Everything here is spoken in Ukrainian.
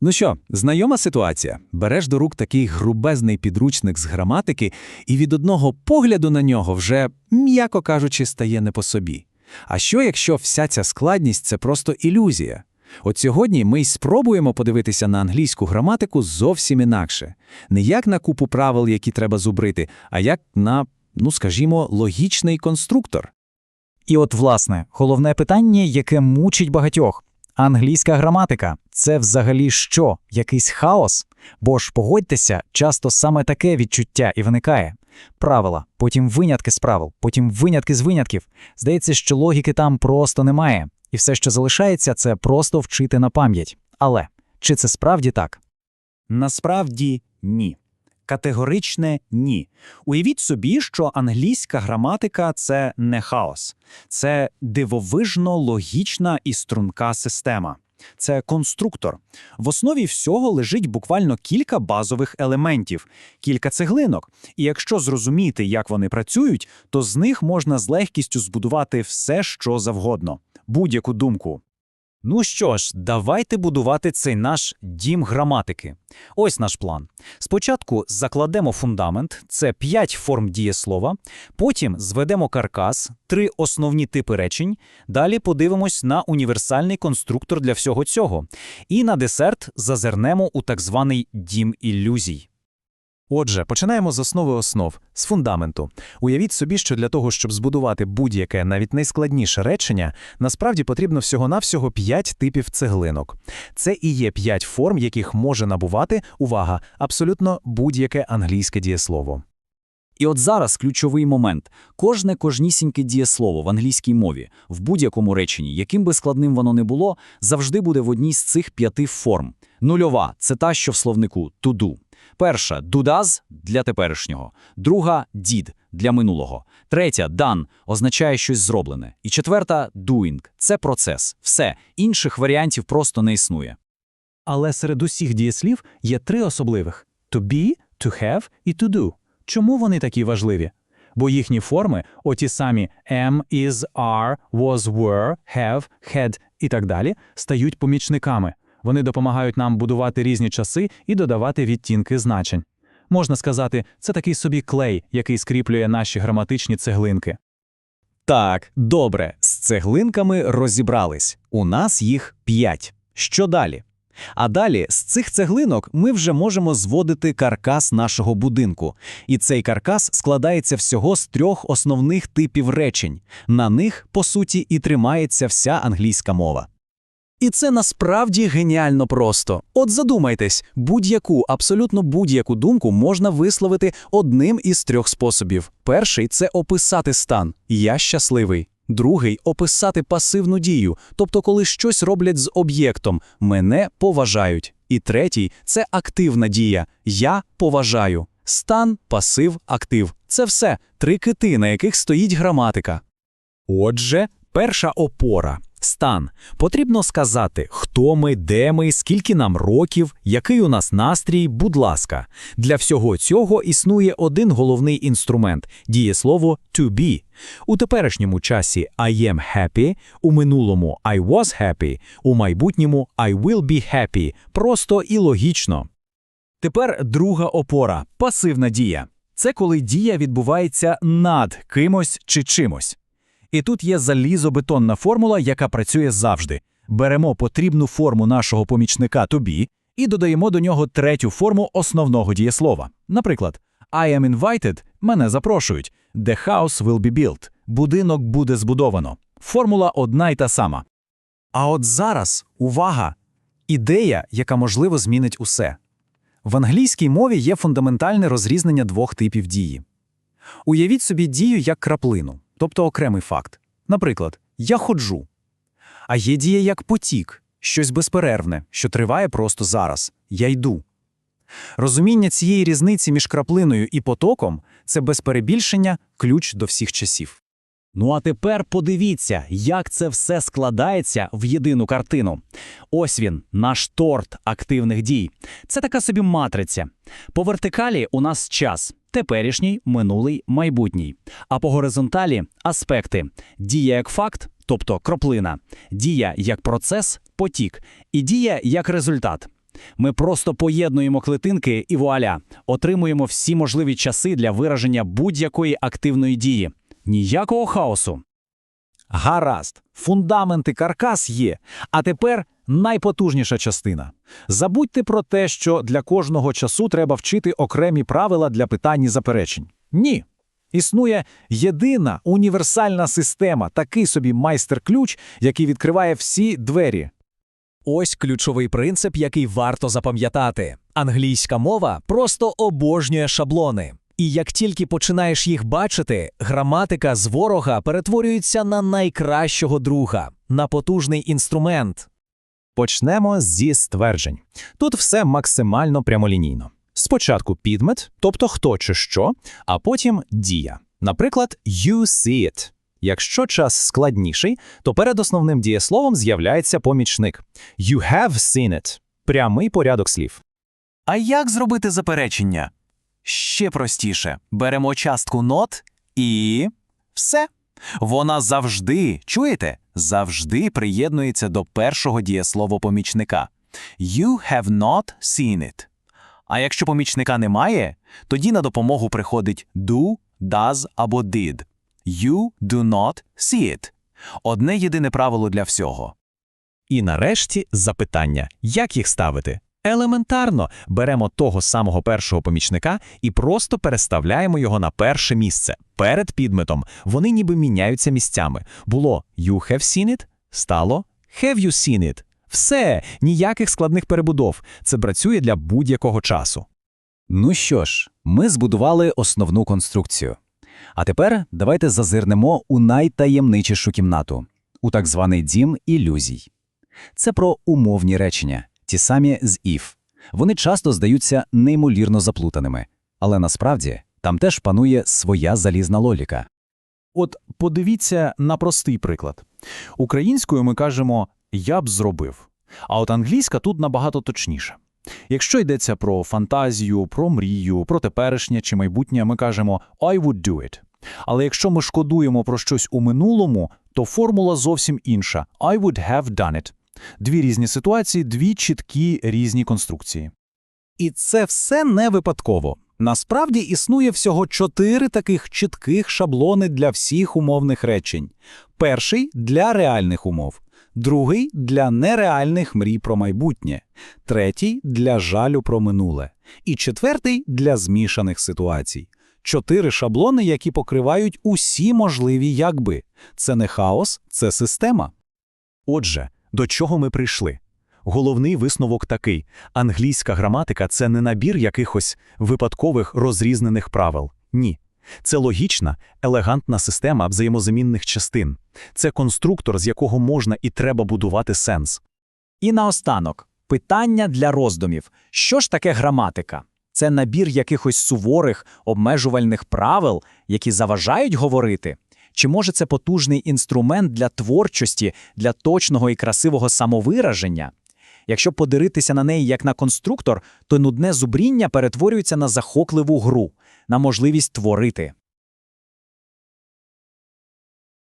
Ну що, знайома ситуація. Береш до рук такий грубезний підручник з граматики, і від одного погляду на нього вже, м'яко кажучи, стає не по собі. А що, якщо вся ця складність це просто ілюзія? От сьогодні ми й спробуємо подивитися на англійську граматику зовсім інакше. Не як на купу правил, які треба зубрити, а як на, ну скажімо, логічний конструктор. І от, власне, головне питання, яке мучить багатьох. Англійська граматика це взагалі що? Якийсь хаос? Бо ж погодьтеся, часто саме таке відчуття і виникає. Правила, потім винятки з правил, потім винятки з винятків. Здається, що логіки там просто немає, і все, що залишається, це просто вчити на пам'ять. Але чи це справді так? Насправді ні. Категоричне ні. Уявіть собі, що англійська граматика це не хаос, це дивовижно логічна і струнка система. Це конструктор. В основі всього лежить буквально кілька базових елементів, кілька цеглинок. І якщо зрозуміти, як вони працюють, то з них можна з легкістю збудувати все, що завгодно, будь-яку думку. Ну що ж, давайте будувати цей наш дім граматики. Ось наш план. Спочатку закладемо фундамент, це 5 форм дієслова, потім зведемо каркас, три основні типи речень, далі подивимось на універсальний конструктор для всього цього. І на десерт зазирнемо у так званий дім ілюзій. Отже, починаємо з основи основ, з фундаменту. Уявіть собі, що для того, щоб збудувати будь-яке, навіть найскладніше речення, насправді потрібно всього-навсього 5 типів цеглинок. Це і є 5 форм, яких може набувати, увага, абсолютно будь-яке англійське дієслово. І от зараз ключовий момент. Кожне кожнісіньке дієслово в англійській мові, в будь-якому реченні, яким би складним воно не було, завжди буде в одній з цих п'яти форм. Нульова це та, що в словнику to do. Перша does для теперішнього, друга did для минулого, третя done означає щось зроблене. І четверта doing це процес. Все, інших варіантів просто не існує. Але серед усіх дієслів є три особливих: to be, to have і to do. Чому вони такі важливі? Бо їхні форми, оті самі am, is, are, was, were, have, had і так далі, стають помічниками. Вони допомагають нам будувати різні часи і додавати відтінки значень. Можна сказати, це такий собі клей, який скріплює наші граматичні цеглинки. Так, добре, з цеглинками розібрались. У нас їх п'ять. Що далі? А далі з цих цеглинок ми вже можемо зводити каркас нашого будинку. І цей каркас складається всього з трьох основних типів речень. На них, по суті, і тримається вся англійська мова. І це насправді геніально просто. От задумайтесь, будь-яку, абсолютно будь-яку думку можна висловити одним із трьох способів. Перший це описати стан Я щасливий. Другий описати пасивну дію, тобто коли щось роблять з об'єктом мене поважають. І третій це активна дія Я поважаю. Стан, пасив, актив це все три кити, на яких стоїть граматика. Отже, перша опора стан. Потрібно сказати, хто ми, де ми, скільки нам років, який у нас настрій, будь ласка. Для всього цього існує один головний інструмент дієслово to be. У теперішньому часі I am happy, у минулому I was happy, у майбутньому I will be happy. Просто і логічно. Тепер друга опора пасивна дія. Це коли дія відбувається над кимось чи чимось. І тут є залізобетонна формула, яка працює завжди. Беремо потрібну форму нашого помічника be і додаємо до нього третю форму основного дієслова. Наприклад, I am invited – мене запрошують. The house will be built – будинок буде збудовано. Формула одна й та сама. А от зараз увага! Ідея, яка можливо змінить усе. В англійській мові є фундаментальне розрізнення двох типів дії. Уявіть собі дію як краплину тобто окремий факт. Наприклад, я ходжу. А є дія як потік, щось безперервне, що триває просто зараз. Я йду. Розуміння цієї різниці між краплиною і потоком це без перебільшення ключ до всіх часів. Ну а тепер подивіться, як це все складається в єдину картину. Ось він, наш торт активних дій. Це така собі матриця. По вертикалі у нас час теперішній, минулий, майбутній. А по горизонталі аспекти дія як факт, тобто кроплина, дія як процес, потік, і дія як результат. Ми просто поєднуємо клетинки і вуаля, отримуємо всі можливі часи для вираження будь-якої активної дії. Ніякого хаосу. Гаразд, фундамент і каркас є. А тепер найпотужніша частина. Забудьте про те, що для кожного часу треба вчити окремі правила для питань і заперечень. Ні. Існує єдина універсальна система, такий собі майстер-ключ, який відкриває всі двері. Ось ключовий принцип, який варто запам'ятати. Англійська мова просто обожнює шаблони. І як тільки починаєш їх бачити, граматика з ворога перетворюється на найкращого друга, на потужний інструмент. Почнемо зі стверджень. Тут все максимально прямолінійно. Спочатку підмет, тобто хто чи що, а потім дія. Наприклад, you see it. Якщо час складніший, то перед основним дієсловом з'являється помічник. You have seen it. Прямий порядок слів. А як зробити заперечення? Ще простіше. Беремо частку not і все. Вона завжди, чуєте, завжди приєднується до першого дієсловопомічника. You have not seen it. А якщо помічника немає, тоді на допомогу приходить do, does або did. You do not see it. Одне єдине правило для всього. І нарешті запитання, як їх ставити? Елементарно беремо того самого першого помічника і просто переставляємо його на перше місце перед підметом. Вони ніби міняються місцями. Було «you have seen it», стало «have you seen it». Все, ніяких складних перебудов. Це працює для будь-якого часу. Ну що ж, ми збудували основну конструкцію. А тепер давайте зазирнемо у найтаємничішу кімнату, у так званий дім ілюзій. Це про умовні речення, ті самі з if. Вони часто здаються неймовірно заплутаними, але насправді там теж панує своя залізна логіка. От подивіться на простий приклад. Українською ми кажемо «я б зробив», а от англійська тут набагато точніше. Якщо йдеться про фантазію, про мрію, про теперішнє чи майбутнє, ми кажемо «I would do it». Але якщо ми шкодуємо про щось у минулому, то формула зовсім інша «I would have done it». Дві різні ситуації, дві чіткі різні конструкції. І це все не випадково. Насправді існує всього чотири таких чітких шаблони для всіх умовних речень. Перший для реальних умов, другий для нереальних мрій про майбутнє, третій для жалю про минуле, і четвертий для змішаних ситуацій. Чотири шаблони, які покривають усі можливі якби. Це не хаос, це система. Отже, до чого ми прийшли? Головний висновок такий: англійська граматика це не набір якихось випадкових розрізнених правил. Ні. Це логічна, елегантна система взаємозамінних частин. Це конструктор, з якого можна і треба будувати сенс. І наостанок питання для роздумів: що ж таке граматика? Це набір якихось суворих обмежувальних правил, які заважають говорити? Чи може це потужний інструмент для творчості, для точного і красивого самовираження? Якщо подивитися на неї як на конструктор, то нудне зубріння перетворюється на захопливу гру, на можливість творити.